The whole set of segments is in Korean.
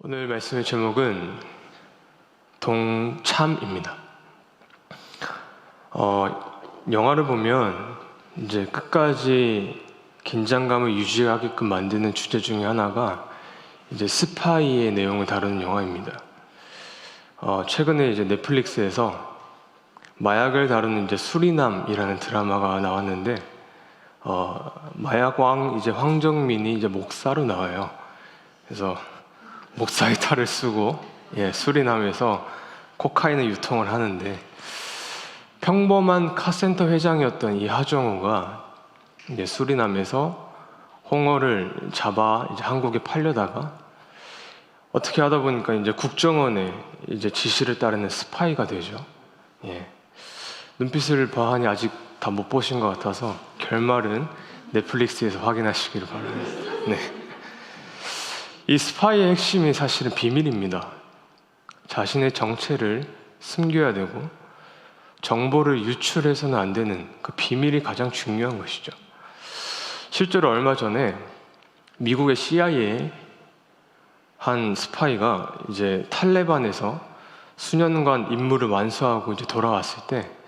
오늘 말씀의 제목은 동참입니다. 어, 영화를 보면 이제 끝까지 긴장감을 유지하게끔 만드는 주제 중에 하나가 이제 스파이의 내용을 다루는 영화입니다. 어, 최근에 이제 넷플릭스에서 마약을 다루는 이제 수리남이라는 드라마가 나왔는데 어, 마약왕 이제 황정민이 이제 목사로 나와요. 그래서 목사의 탈을 쓰고 예, 수리남에서 코카인을 유통을 하는데 평범한 카센터 회장이었던 이 하정우가 이제 수리남에서 홍어를 잡아 이제 한국에 팔려다가 어떻게 하다 보니까 이제 국정원의 이제 지시를 따르는 스파이가 되죠. 예. 눈빛을 봐하니 아직 다 못 보신 것 같아서 결말은 넷플릭스에서 확인하시기를 바랍니다. 네. 이 스파이의 핵심이 사실은 비밀입니다. 자신의 정체를 숨겨야 되고 정보를 유출해서는 안 되는 그 비밀이 가장 중요한 것이죠. 실제로 얼마 전에 미국의 CIA 한 스파이가 이제 탈레반에서 수년간 임무를 완수하고 이제 돌아왔을 때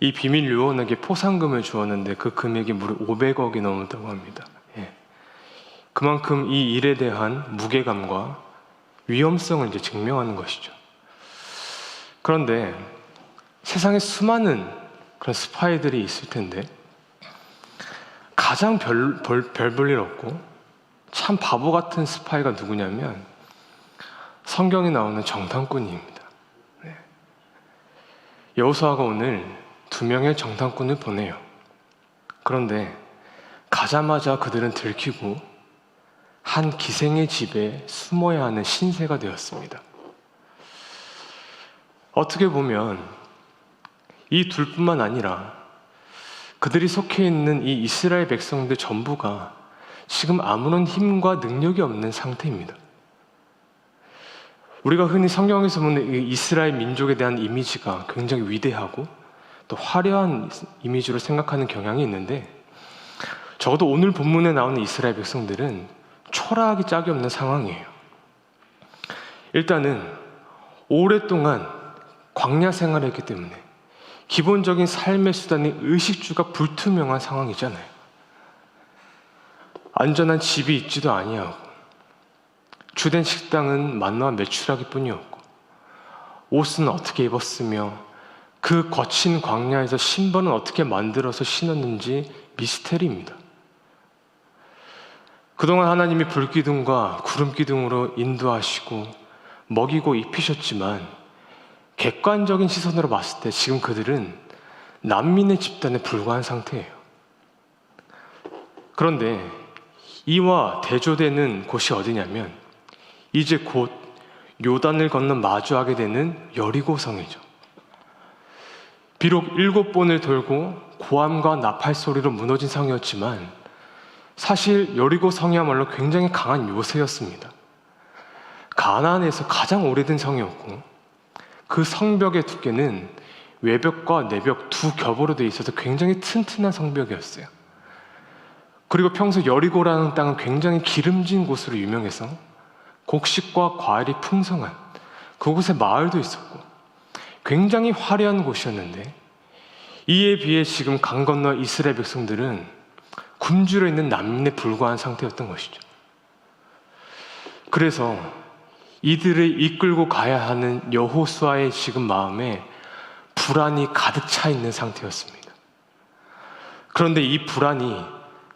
이 비밀 요원에게 포상금을 주었는데 그 금액이 무려 500억이 넘었다고 합니다. 예. 그만큼 이 일에 대한 무게감과 위험성을 이제 증명하는 것이죠. 그런데 세상에 수많은 그런 스파이들이 있을 텐데 가장 별, 별, 별 볼 일 없고 참 바보 같은 스파이가 누구냐면 성경에 나오는 정탐꾼입니다. 네. 여호수아가 오늘 두 명의 정탐꾼을 보내요. 그런데 가자마자 그들은 들키고 한 기생의 집에 숨어야 하는 신세가 되었습니다. 어떻게 보면 이 둘뿐만 아니라 그들이 속해 있는 이 이스라엘 백성들 전부가 지금 아무런 힘과 능력이 없는 상태입니다. 우리가 흔히 성경에서 보는 이 이스라엘 민족에 대한 이미지가 굉장히 위대하고 또 화려한 이미지로 생각하는 경향이 있는데 적어도 오늘 본문에 나오는 이스라엘 백성들은 초라하기 짝이 없는 상황이에요. 일단은 오랫동안 광야 생활을 했기 때문에 기본적인 삶의 수단이 의식주가 불투명한 상황이잖아요. 안전한 집이 있지도 아니하고 주된 식당은 만나와 매출하기 뿐이었고 옷은 어떻게 입었으며 그 거친 광야에서 신발은 어떻게 만들어서 신었는지 미스테리입니다. 그동안 하나님이 불기둥과 구름기둥으로 인도하시고 먹이고 입히셨지만 객관적인 시선으로 봤을 때 지금 그들은 난민의 집단에 불과한 상태예요. 그런데 이와 대조되는 곳이 어디냐면 이제 곧 요단을 건너 마주하게 되는 여리고성이죠. 비록 일곱 번을 돌고 고함과 나팔 소리로 무너진 성이었지만 사실 여리고 성이야말로 굉장히 강한 요새였습니다. 가나안에서 가장 오래된 성이었고 그 성벽의 두께는 외벽과 내벽 두 겹으로 되어 있어서 굉장히 튼튼한 성벽이었어요. 그리고 평소 여리고라는 땅은 굉장히 기름진 곳으로 유명해서 곡식과 과일이 풍성한 그곳에 마을도 있었고 굉장히 화려한 곳이었는데 이에 비해 지금 강 건너 이스라엘 백성들은 굶주려 있는 난민에 불과한 상태였던 것이죠. 그래서 이들을 이끌고 가야 하는 여호수아의 지금 마음에 불안이 가득 차 있는 상태였습니다. 그런데 이 불안이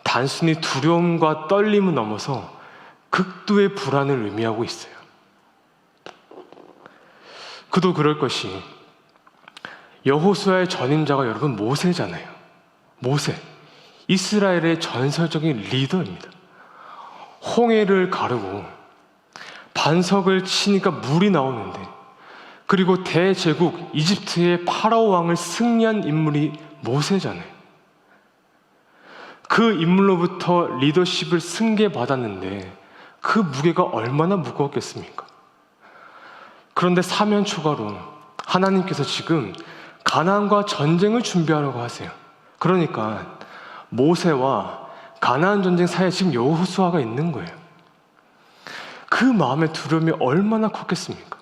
단순히 두려움과 떨림을 넘어서 극도의 불안을 의미하고 있어요. 그도 그럴 것이 여호수아의 전임자가 여러분 모세잖아요. 모세. 이스라엘의 전설적인 리더입니다. 홍해를 가르고 반석을 치니까 물이 나오는데 그리고 대제국 이집트의 파라오 왕을 승리한 인물이 모세잖아요. 그 인물로부터 리더십을 승계받았는데 그 무게가 얼마나 무거웠겠습니까? 그런데 사면 초과로 하나님께서 지금 가나안과 전쟁을 준비하려고 하세요. 그러니까 모세와 가나안 전쟁 사이에 지금 여호수아가 있는 거예요. 그 마음의 두려움이 얼마나 컸겠습니까?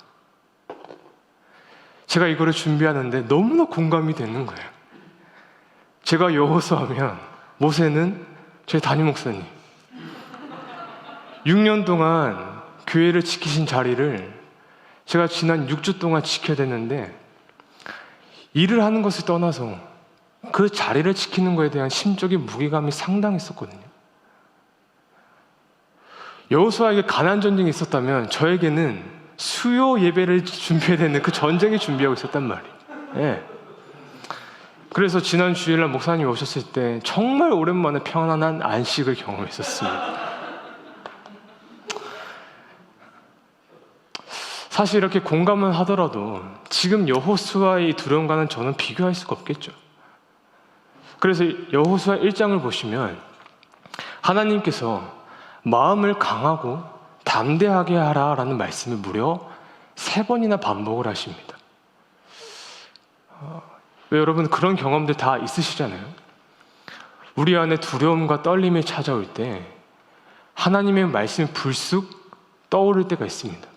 제가 이거를 준비하는데 너무나 공감이 되는 거예요. 제가 여호수하면 모세는 제 담임 목사님. 6년 동안 교회를 지키신 자리를 제가 지난 6주 동안 지켜야 되는데 일을 하는 것을 떠나서 그 자리를 지키는 것에 대한 심적인 무게감이 상당했었거든요. 여호수아에게 가난 전쟁이 있었다면 저에게는 수요 예배를 준비해야 되는 그 전쟁이 준비하고 있었단 말이에요. 예. 그래서 지난 주일날 목사님 오셨을 때 정말 오랜만에 평안한 안식을 경험했었습니다. 사실 이렇게 공감은 하더라도 지금 여호수아의 두려움과는 저는 비교할 수가 없겠죠. 그래서 여호수아 1장을 보시면 하나님께서 마음을 강하고 담대하게 하라라는 말씀을 무려 세 번이나 반복을 하십니다. 어, 왜 여러분 그런 경험들 다 있으시잖아요. 우리 안에 두려움과 떨림이 찾아올 때 하나님의 말씀이 불쑥 떠오를 때가 있습니다.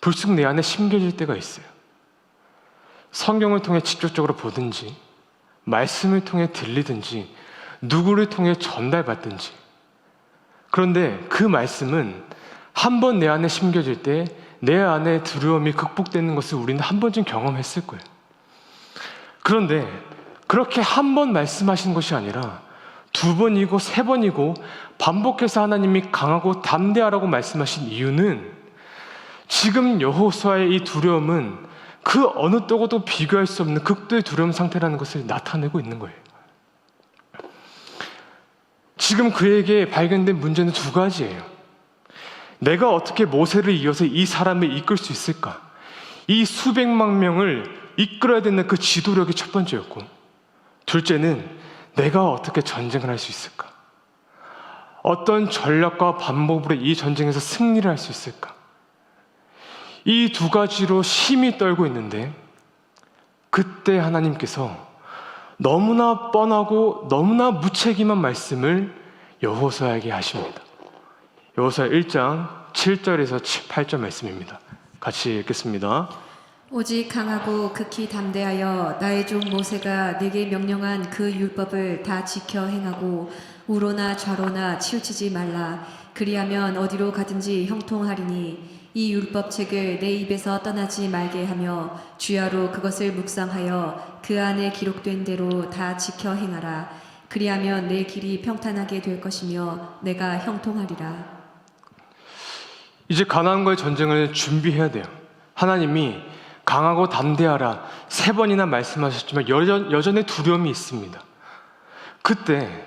불쑥 내 안에 심겨질 때가 있어요. 성경을 통해 직접적으로 보든지, 말씀을 통해 들리든지, 누구를 통해 전달받든지. 그런데 그 말씀은 한 번 내 안에 심겨질 때 내 안에 두려움이 극복되는 것을 우리는 한 번쯤 경험했을 거예요. 그런데 그렇게 한 번 말씀하신 것이 아니라 두 번이고 세 번이고 반복해서 하나님이 강하고 담대하라고 말씀하신 이유는 지금 여호수아의 이 두려움은 그 어느 때고도 비교할 수 없는 극도의 두려움 상태라는 것을 나타내고 있는 거예요. 지금 그에게 발견된 문제는 두 가지예요. 내가 어떻게 모세를 이어서 이 사람을 이끌 수 있을까? 이 수백만 명을 이끌어야 되는 그 지도력이 첫 번째였고, 둘째는 내가 어떻게 전쟁을 할 수 있을까? 어떤 전략과 반복으로 이 전쟁에서 승리를 할 수 있을까? 이 두 가지로 심히 떨고 있는데, 그때 하나님께서 너무나 뻔하고 너무나 무책임한 말씀을 여호수아에게 하십니다. 여호수아 1장 7절에서 8절 말씀입니다. 같이 읽겠습니다. 오직 강하고 극히 담대하여 나의 종 모세가 내게 명령한 그 율법을 다 지켜 행하고 우로나 좌로나 치우치지 말라 그리하면 어디로 가든지 형통하리니 이 율법책을 내 입에서 떠나지 말게 하며 주야로 그것을 묵상하여 그 안에 기록된 대로 다 지켜 행하라 그리하면 내 길이 평탄하게 될 것이며 내가 형통하리라 이제 가나안과의 전쟁을 준비해야 돼요. 하나님이 강하고 담대하라 세 번이나 말씀하셨지만 여전, 여전히 두려움이 있습니다. 그때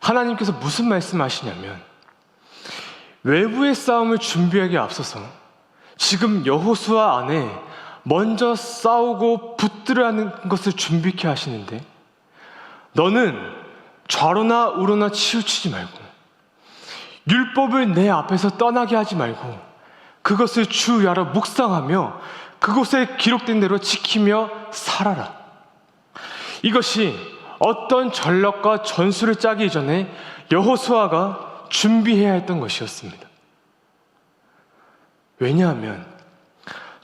하나님께서 무슨 말씀하시냐면 외부의 싸움을 준비하기에 앞서서 지금 여호수아 안에 먼저 싸우고 붙들어 하는 것을 준비케 하시는데 너는 좌로나 우로나 치우치지 말고 율법을 내 앞에서 떠나게 하지 말고 그것을 주야로 묵상하며 그곳에 기록된 대로 지키며 살아라. 이것이 어떤 전략과 전술을 짜기 전에 여호수아가 준비해야 했던 것이었습니다. 왜냐하면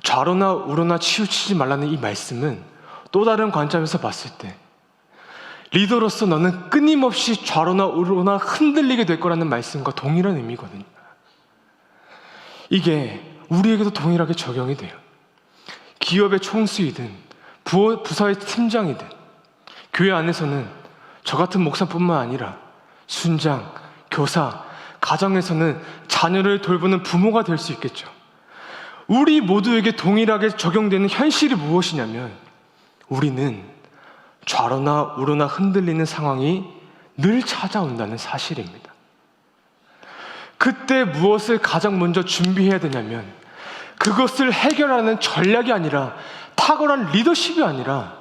좌로나 우로나 치우치지 말라는 이 말씀은 또 다른 관점에서 봤을 때 리더로서 너는 끊임없이 좌로나 우로나 흔들리게 될 거라는 말씀과 동일한 의미거든요. 이게 우리에게도 동일하게 적용이 돼요. 기업의 총수이든 부어, 부서의 팀장이든 교회 안에서는 저 같은 목사뿐만 아니라 순장, 교사, 가정에서는 자녀를 돌보는 부모가 될 수 있겠죠. 우리 모두에게 동일하게 적용되는 현실이 무엇이냐면 우리는 좌로나 우로나 흔들리는 상황이 늘 찾아온다는 사실입니다. 그때 무엇을 가장 먼저 준비해야 되냐면 그것을 해결하는 전략이 아니라 탁월한 리더십이 아니라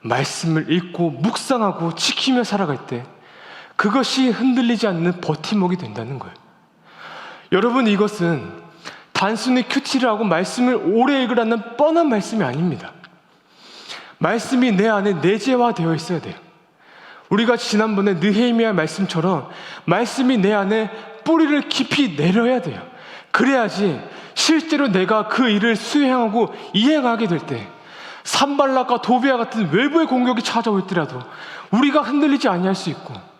말씀을 읽고 묵상하고 지키며 살아갈 때 그것이 흔들리지 않는 버팀목이 된다는 거예요. 여러분 이것은 단순히 큐티를 하고 말씀을 오래 읽으라는 뻔한 말씀이 아닙니다. 말씀이 내 안에 내재화되어 있어야 돼요. 우리가 지난번에 느헤미야 말씀처럼 말씀이 내 안에 뿌리를 깊이 내려야 돼요. 그래야지 실제로 내가 그 일을 수행하고 이행하게 될 때 산발락과 도비아 같은 외부의 공격이 찾아올더라도 우리가 흔들리지 아니할 수 있고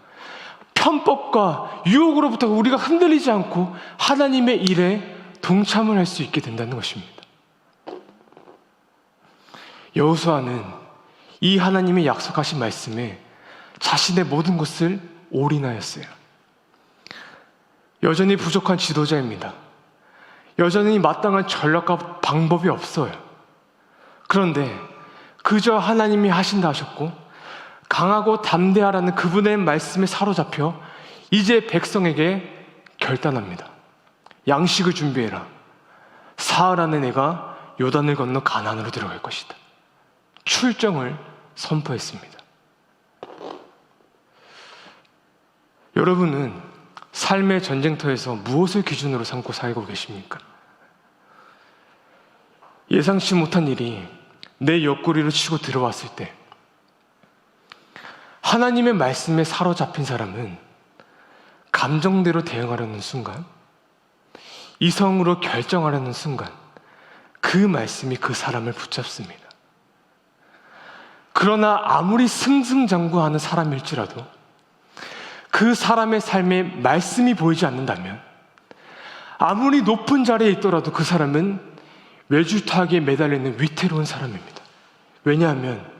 편법과 유혹으로부터 우리가 흔들리지 않고 하나님의 일에 동참을 할 수 있게 된다는 것입니다. 여호수아는 이 하나님의 약속하신 말씀에 자신의 모든 것을 올인하였어요. 여전히 부족한 지도자입니다. 여전히 마땅한 전략과 방법이 없어요. 그런데 그저 하나님이 하신다 하셨고 강하고 담대하라는 그분의 말씀에 사로잡혀 이제 백성에게 결단합니다. 양식을 준비해라. 사흘 안에 내가 요단을 건너 가나안으로 들어갈 것이다. 출정을 선포했습니다. 여러분은 삶의 전쟁터에서 무엇을 기준으로 삼고 살고 계십니까? 예상치 못한 일이 내 옆구리를 치고 들어왔을 때 하나님의 말씀에 사로잡힌 사람은 감정대로 대응하려는 순간 이성으로 결정하려는 순간 그 말씀이 그 사람을 붙잡습니다. 그러나 아무리 승승장구하는 사람일지라도 그 사람의 삶에 말씀이 보이지 않는다면 아무리 높은 자리에 있더라도 그 사람은 외줄타기에 매달리는 위태로운 사람입니다. 왜냐하면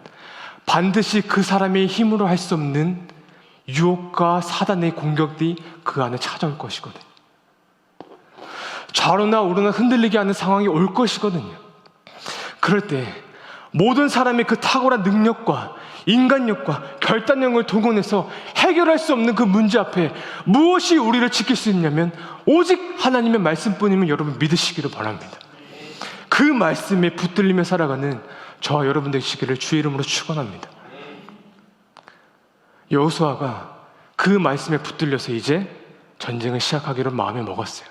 반드시 그 사람의 힘으로 할 수 없는 유혹과 사단의 공격이 그 안에 찾아올 것이거든요. 좌로나 우로나 흔들리게 하는 상황이 올 것이거든요. 그럴 때 모든 사람의 그 탁월한 능력과 인간력과 결단력을 동원해서 해결할 수 없는 그 문제 앞에 무엇이 우리를 지킬 수 있냐면 오직 하나님의 말씀뿐임을 여러분 믿으시기를 바랍니다. 그 말씀에 붙들리며 살아가는 저와 여러분 되시기를 주의 이름으로 축원합니다. 여호수아가 그 말씀에 붙들려서 이제 전쟁을 시작하기로 마음에 먹었어요.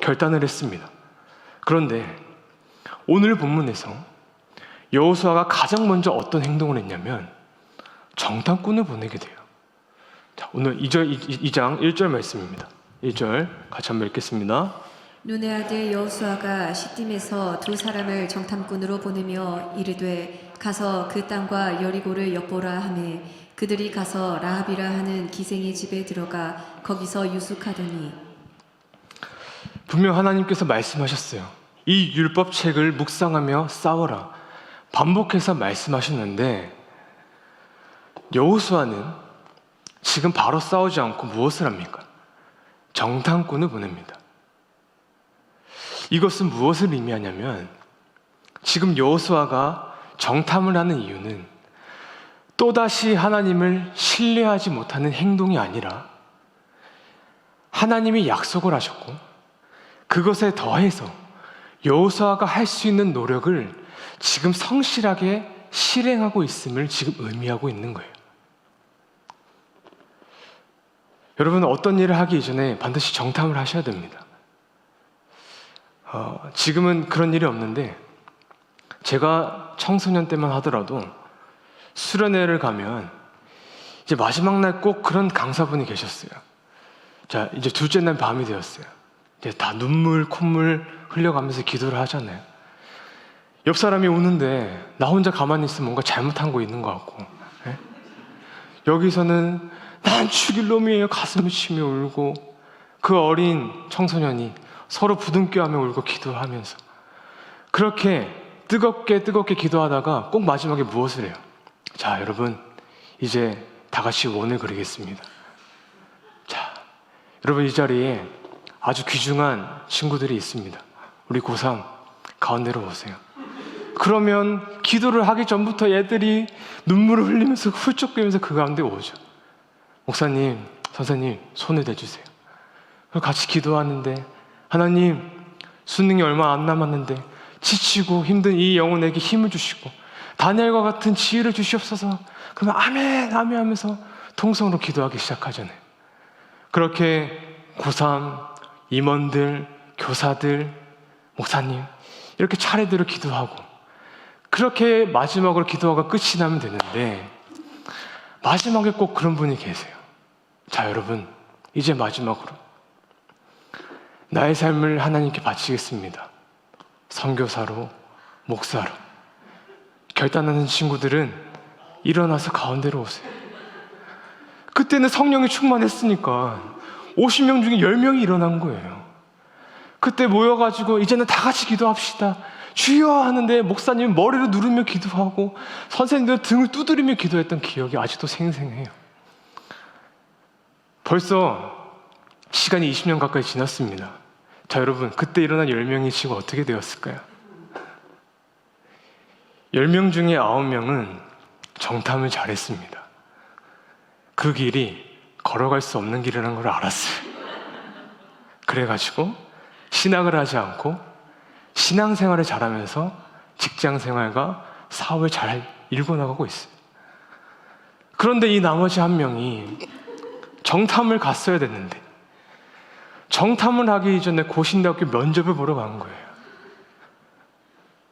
결단을 했습니다. 그런데 오늘 본문에서 여호수아가 가장 먼저 어떤 행동을 했냐면 정탐꾼을 보내게 돼요. 자, 오늘 2절 2장 1절 말씀입니다. 1절 같이 한번 읽겠습니다. 눈의 아들 여호수아가 시딤에서 두 사람을 정탐꾼으로 보내며 이르되 가서 그 땅과 여리고를 엿보라 하매 그들이 가서 라합이라 하는 기생의 집에 들어가 거기서 유숙하더니 분명 하나님께서 말씀하셨어요. 이 율법 책을 묵상하며 싸워라. 반복해서 말씀하셨는데 여호수아는 지금 바로 싸우지 않고 무엇을 합니까? 정탐꾼을 보냅니다. 이것은 무엇을 의미하냐면 지금 여호수아가 정탐을 하는 이유는 또다시 하나님을 신뢰하지 못하는 행동이 아니라 하나님이 약속을 하셨고 그것에 더해서 여호수아가 할 수 있는 노력을 지금 성실하게 실행하고 있음을 지금 의미하고 있는 거예요. 여러분 어떤 일을 하기 이전에 반드시 정탐을 하셔야 됩니다. 어, 지금은 그런 일이 없는데 제가 청소년 때만 하더라도 수련회를 가면 이제 마지막 날 꼭 그런 강사분이 계셨어요. 자 이제 둘째 날 밤이 되었어요. 이제 다 눈물 콧물 흘려가면서 기도를 하잖아요. 옆 사람이 우는데 나 혼자 가만히 있으면 뭔가 잘못한 거 있는 것 같고 예? 여기서는 난 죽일 놈이에요 가슴을 치며 울고 그 어린 청소년이 서로 부둥켜하며 울고 기도하면서 그렇게 뜨겁게 뜨겁게 기도하다가 꼭 마지막에 무엇을 해요? 자 여러분 이제 다 같이 원을 그리겠습니다. 자 여러분 이 자리에 아주 귀중한 친구들이 있습니다. 우리 고3 가운데로 오세요. 그러면 기도를 하기 전부터 애들이 눈물을 흘리면서 훌쩍거리면서 그 가운데 오죠. 목사님, 선생님, 손을 대주세요. 같이 기도하는데, 하나님, 수능이 얼마 안 남았는데, 지치고 힘든 이 영혼에게 힘을 주시고, 다니엘과 같은 지혜를 주시옵소서. 그러면 아멘, 아멘 하면서 통성으로 기도하기 시작하잖아요. 그렇게 고3, 임원들, 교사들, 목사님, 이렇게 차례대로 기도하고, 그렇게 마지막으로 기도하고 끝이 나면 되는데, 마지막에 꼭 그런 분이 계세요. 자, 여러분, 이제 마지막으로 나의 삶을 하나님께 바치겠습니다. 선교사로, 목사로. 결단하는 친구들은 일어나서 가운데로 오세요. 그때는 성령이 충만했으니까 50명 중에 10명이 일어난 거예요. 그때 모여가지고 이제는 다 같이 기도합시다. 주여 하는데 목사님 머리를 누르며 기도하고 선생님들 등을 두드리며 기도했던 기억이 아직도 생생해요. 벌써 시간이 20년 가까이 지났습니다. 자, 여러분, 그때 일어난 10명이 지금 어떻게 되었을까요? 10명 중에 9명은 정탐을 잘했습니다. 그 길이 걸어갈 수 없는 길이라는 걸 알았어요. 그래가지고 신학을 하지 않고 신앙생활을 잘하면서 직장생활과 사업을 잘 일궈 나가고 있어요. 그런데 이 나머지 한 명이 정탐을 갔어야 됐는데 정탐을 하기 이전에 고신대학교 면접을 보러 간 거예요.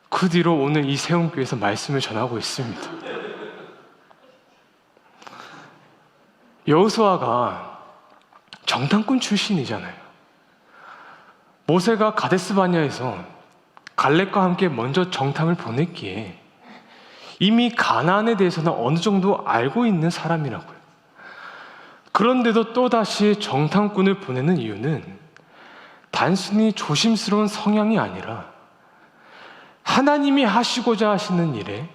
그 뒤로 오늘 이 세움교회에서 말씀을 전하고 있습니다. 여호수아가 정탐꾼 출신이잖아요. 모세가 가데스 바냐에서 갈렙과 함께 먼저 정탐을 보냈기에 이미 가나안에 대해서는 어느 정도 알고 있는 사람이라고요. 그런데도 또다시 정탐꾼을 보내는 이유는 단순히 조심스러운 성향이 아니라 하나님이 하시고자 하시는 일에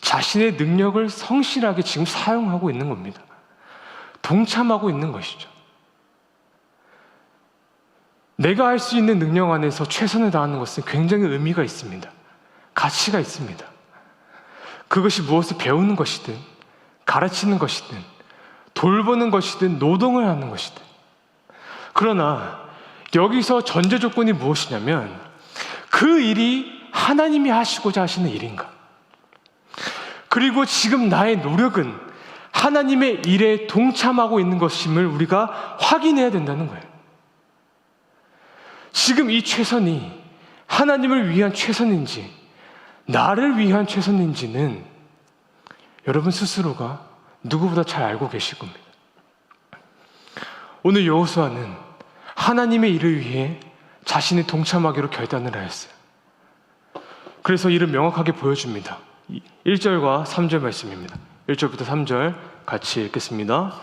자신의 능력을 성실하게 지금 사용하고 있는 겁니다. 동참하고 있는 것이죠. 내가 할 수 있는 능력 안에서 최선을 다하는 것은 굉장히 의미가 있습니다. 가치가 있습니다. 그것이 무엇을 배우는 것이든, 가르치는 것이든, 돌보는 것이든, 노동을 하는 것이든. 그러나 여기서 전제 조건이 무엇이냐면 그 일이 하나님이 하시고자 하시는 일인가. 그리고 지금 나의 노력은 하나님의 일에 동참하고 있는 것임을 우리가 확인해야 된다는 거예요. 지금 이 최선이 하나님을 위한 최선인지, 나를 위한 최선인지는 여러분 스스로가 누구보다 잘 알고 계실 겁니다. 오늘 여호수아는 하나님의 일을 위해 자신이 동참하기로 결단을 하였어요. 그래서 이를 명확하게 보여줍니다. 1절과 3절 말씀입니다. 1절부터 3절 같이 읽겠습니다.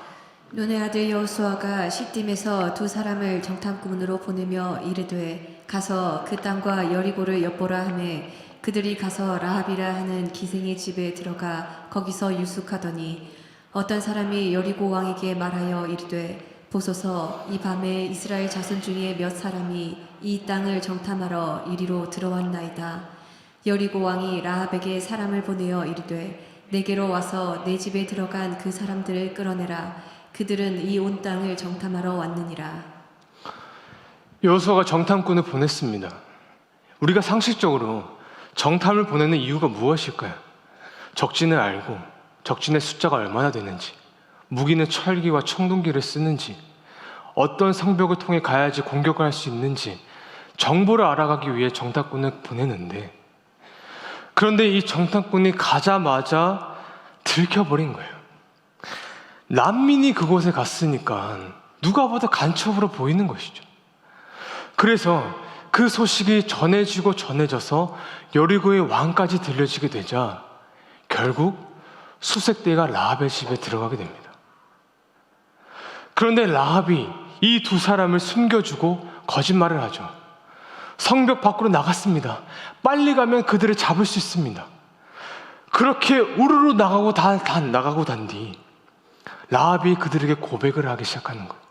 눈의 아들 여호수아가 시딤에서 두 사람을 정탐꾼으로 보내며 이르되 가서 그 땅과 여리고를 엿보라 하매 그들이 가서 라합이라 하는 기생의 집에 들어가 거기서 유숙하더니 어떤 사람이 여리고 왕에게 말하여 이르되 보소서 이 밤에 이스라엘 자손 중에 몇 사람이 이 땅을 정탐하러 이리로 들어왔나이다 여리고 왕이 라합에게 사람을 보내어 이르되 내게로 와서 내 집에 들어간 그 사람들을 끌어내라 그들은 이 온 땅을 정탐하러 왔느니라 여호수아가 정탐꾼을 보냈습니다. 우리가 상식적으로 정탐을 보내는 이유가 무엇일까요? 적진을 알고 적진의 숫자가 얼마나 되는지, 무기는 철기와 청동기를 쓰는지, 어떤 성벽을 통해 가야지 공격을 할 수 있는지 정보를 알아가기 위해 정탐꾼을 보내는데 그런데 이 정탐꾼이 가자마자 들켜버린 거예요. 난민이 그곳에 갔으니까 누가 보다 간첩으로 보이는 것이죠. 그래서 그 소식이 전해지고 전해져서 여리고의 왕까지 들려지게 되자 결국 수색대가 라합의 집에 들어가게 됩니다. 그런데 라합이 이 두 사람을 숨겨주고 거짓말을 하죠. 성벽 밖으로 나갔습니다. 빨리 가면 그들을 잡을 수 있습니다. 그렇게 우르르 나가고 다, 다 나가고 단 뒤 라합이 그들에게 고백을 하기 시작하는 거예요.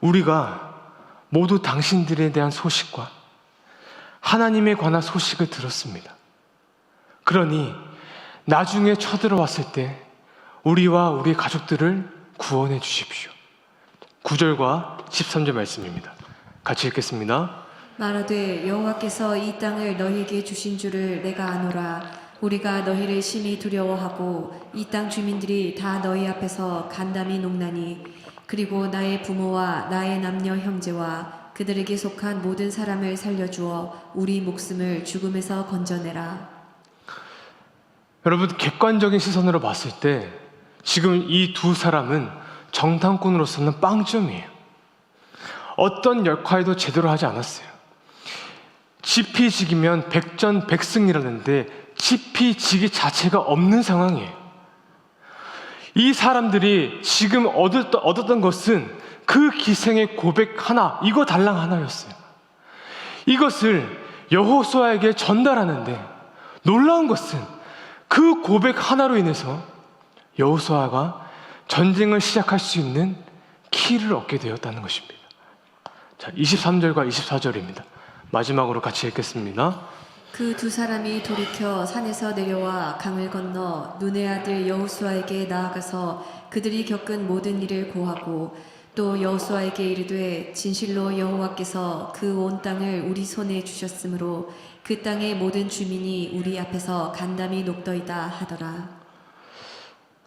우리가 모두 당신들에 대한 소식과 하나님에 관한 소식을 들었습니다. 그러니 나중에 쳐들어왔을 때 우리와 우리 가족들을 구원해 주십시오. 9절과 13절 말씀입니다. 같이 읽겠습니다. 말하되 여호와께서 이 땅을 너희에게 주신 줄을 내가 아노라 우리가 너희를 심히 두려워하고 이 땅 주민들이 다 너희 앞에서 간담이 농나니 그리고 나의 부모와 나의 남녀 형제와 그들에게 속한 모든 사람을 살려주어 우리 목숨을 죽음에서 건져내라 여러분 객관적인 시선으로 봤을 때 지금 이 두 사람은 정탐꾼으로서는 빵점이에요. 어떤 역할도 제대로 하지 않았어요. 지피지기면 백전백승이라는데 지피지기 자체가 없는 상황이에요. 이 사람들이 지금 얻었, 얻었던 것은 그 기생의 고백 하나, 이거 달랑 하나였어요. 이것을 여호수아에게 전달하는데 놀라운 것은 그 고백 하나로 인해서 여호수아가 전쟁을 시작할 수 있는 키를 얻게 되었다는 것입니다. 자, 23절과 24절입니다. 마지막으로 같이 읽겠습니다. 그 두 사람이 돌이켜 산에서 내려와 강을 건너 눈의 아들 여호수아에게 나아가서 그들이 겪은 모든 일을 고하고 또 여호수아에게 이르되 진실로 여호와께서 그 온 땅을 우리 손에 주셨으므로 그 땅의 모든 주민이 우리 앞에서 간담이 녹더이다 하더라.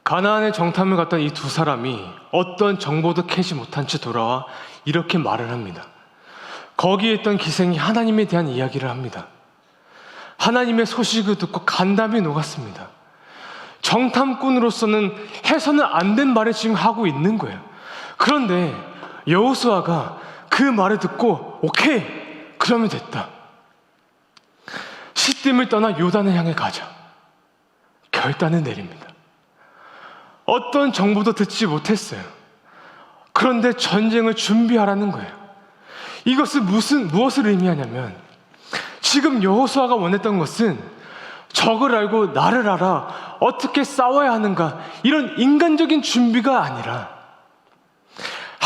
가나안의 정탐을 갔던 이 두 사람이 어떤 정보도 캐지 못한 채 돌아와 이렇게 말을 합니다. 거기에 있던 기생이 하나님에 대한 이야기를 합니다. 하나님의 소식을 듣고 간담이 녹았습니다. 정탐꾼으로서는 해서는 안 된 말을 지금 하고 있는 거예요. 그런데 여호수아가 그 말을 듣고 오케이 그러면 됐다. 시딤을 떠나 요단을 향해 가자. 결단을 내립니다. 어떤 정보도 듣지 못했어요. 그런데 전쟁을 준비하라는 거예요. 이것은 무슨 무엇을 의미하냐면 지금 여호수아가 원했던 것은 적을 알고 나를 알아 어떻게 싸워야 하는가 이런 인간적인 준비가 아니라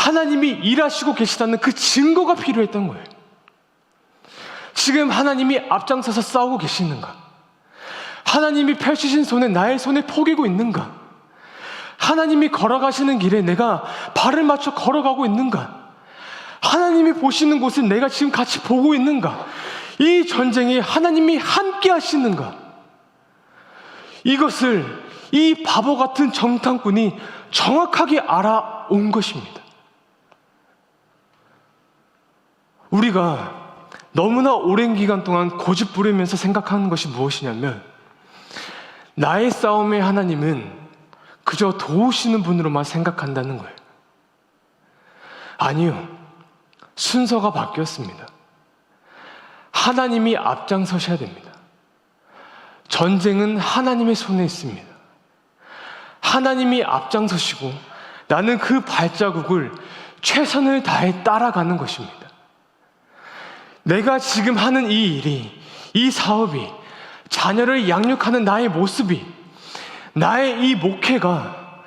하나님이 일하시고 계시다는 그 증거가 필요했던 거예요. 지금 하나님이 앞장서서 싸우고 계시는가? 하나님이 펼치신 손에 나의 손에 포기고 있는가? 하나님이 걸어가시는 길에 내가 발을 맞춰 걸어가고 있는가? 하나님이 보시는 곳을 내가 지금 같이 보고 있는가? 이 전쟁에 하나님이 함께 하시는가? 이것을 이 바보 같은 정탐꾼이 정확하게 알아온 것입니다. 우리가 너무나 오랜 기간 동안 고집 부리면서 생각하는 것이 무엇이냐면 나의 싸움의 하나님은 그저 도우시는 분으로만 생각한다는 거예요. 아니요. 순서가 바뀌었습니다. 하나님이 앞장서셔야 됩니다. 전쟁은 하나님의 손에 있습니다. 하나님이 앞장서시고 나는 그 발자국을 최선을 다해 따라가는 것입니다. 내가 지금 하는 이 일이, 이 사업이, 자녀를 양육하는 나의 모습이, 나의 이 목회가,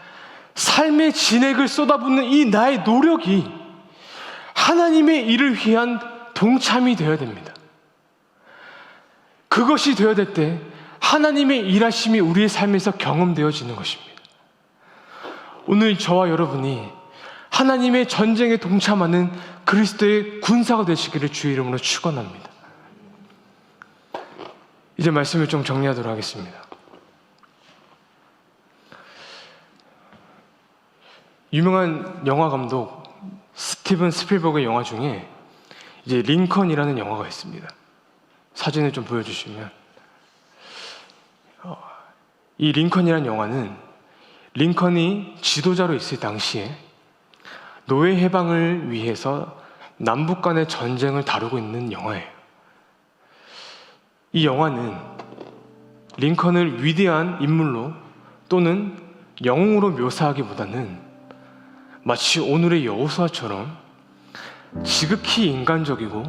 삶의 진액을 쏟아붓는 이 나의 노력이 하나님의 일을 위한 동참이 되어야 됩니다. 그것이 되어야 될 때 하나님의 일하심이 우리의 삶에서 경험되어지는 것입니다. 오늘 저와 여러분이 하나님의 전쟁에 동참하는 그리스도의 군사가 되시기를 주의 이름으로 축원합니다. 이제 말씀을 좀 정리하도록 하겠습니다. 유명한 영화 감독 스티븐 스필버그의 영화 중에 이제 링컨이라는 영화가 있습니다. 사진을 좀 보여주시면 어, 이 링컨이라는 영화는 링컨이 지도자로 있을 당시에 노예 해방을 위해서 남북 간의 전쟁을 다루고 있는 영화예요. 이 영화는 링컨을 위대한 인물로 또는 영웅으로 묘사하기보다는 마치 오늘의 여호수아처럼 지극히 인간적이고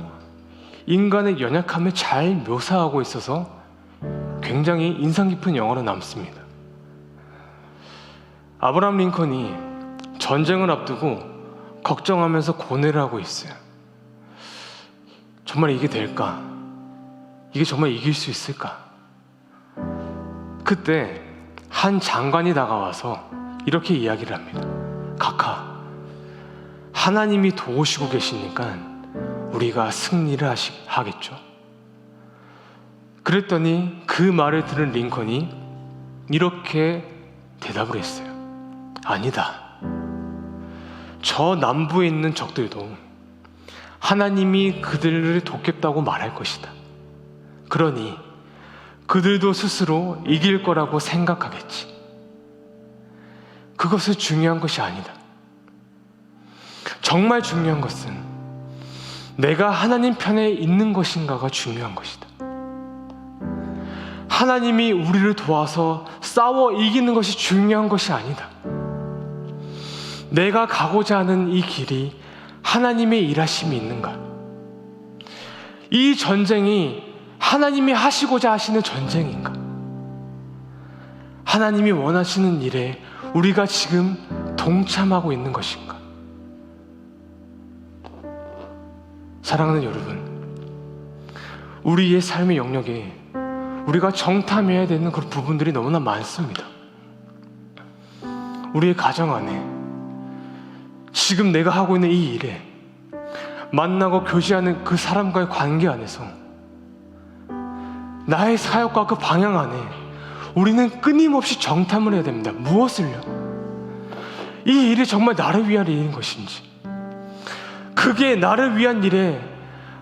인간의 연약함을 잘 묘사하고 있어서 굉장히 인상 깊은 영화로 남습니다. 아브라함 링컨이 전쟁을 앞두고 걱정하면서 고뇌를 하고 있어요. 정말 이게 될까? 이게 정말 이길 수 있을까? 그때 한 장관이 다가와서 이렇게 이야기를 합니다. 각하, 하나님이 도우시고 계시니까 우리가 승리를 하시, 하겠죠. 그랬더니 그 말을 들은 링컨이 이렇게 대답을 했어요. 아니다. 저 남부에 있는 적들도 하나님이 그들을 돕겠다고 말할 것이다. 그러니 그들도 스스로 이길 거라고 생각하겠지. 그것은 중요한 것이 아니다. 정말 중요한 것은 내가 하나님 편에 있는 것인가가 중요한 것이다. 하나님이 우리를 도와서 싸워 이기는 것이 중요한 것이 아니다. 내가 가고자 하는 이 길이 하나님의 일하심이 있는가? 이 전쟁이 하나님이 하시고자 하시는 전쟁인가? 하나님이 원하시는 일에 우리가 지금 동참하고 있는 것인가? 사랑하는 여러분, 우리의 삶의 영역에 우리가 정탐해야 되는 그런 부분들이 너무나 많습니다. 우리의 가정 안에 지금 내가 하고 있는 이 일에 만나고 교제하는 그 사람과의 관계 안에서 나의 사역과 그 방향 안에 우리는 끊임없이 정탐을 해야 됩니다. 무엇을요? 이 일이 정말 나를 위한 일인 것인지, 그게 나를 위한 일에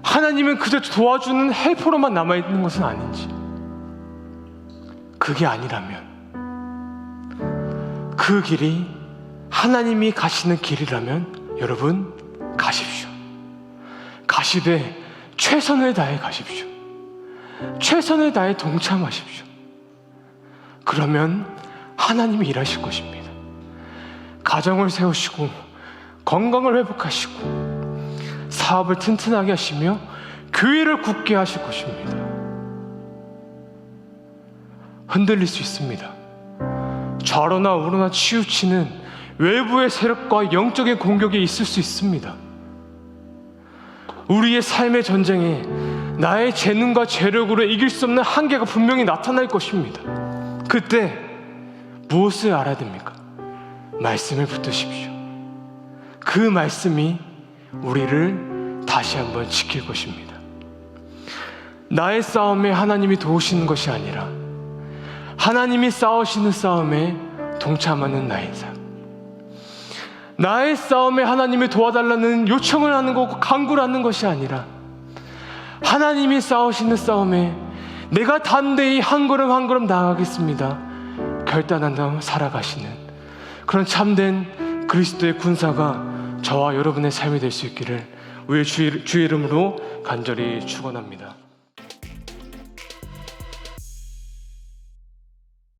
하나님은 그저 도와주는 헬퍼로만 남아있는 것은 아닌지, 그게 아니라면, 그 길이 하나님이 가시는 길이라면 여러분 가십시오. 가시되 최선을 다해 가십시오. 최선을 다해 동참하십시오. 그러면 하나님이 일하실 것입니다. 가정을 세우시고 건강을 회복하시고 사업을 튼튼하게 하시며 교회를 굳게 하실 것입니다. 흔들릴 수 있습니다. 좌로나 우로나 치우치는 외부의 세력과 영적인 공격이 있을 수 있습니다. 우리의 삶의 전쟁에 나의 재능과 재력으로 이길 수 없는 한계가 분명히 나타날 것입니다. 그때 무엇을 알아야 됩니까? 말씀을 붙드십시오. 그 말씀이 우리를 다시 한번 지킬 것입니다. 나의 싸움에 하나님이 도우시는 것이 아니라 하나님이 싸우시는 싸움에 동참하는 나의 삶. 나의 싸움에 하나님이 도와달라는 요청을 하는 거고 간구를 하는 것이 아니라 하나님이 싸우시는 싸움에 내가 담대히 한 걸음 한 걸음 나아가겠습니다. 결단한 다음 살아가시는 그런 참된 그리스도의 군사가 저와 여러분의 삶이 될 수 있기를 우리 주, 주 이름으로 간절히 축원합니다.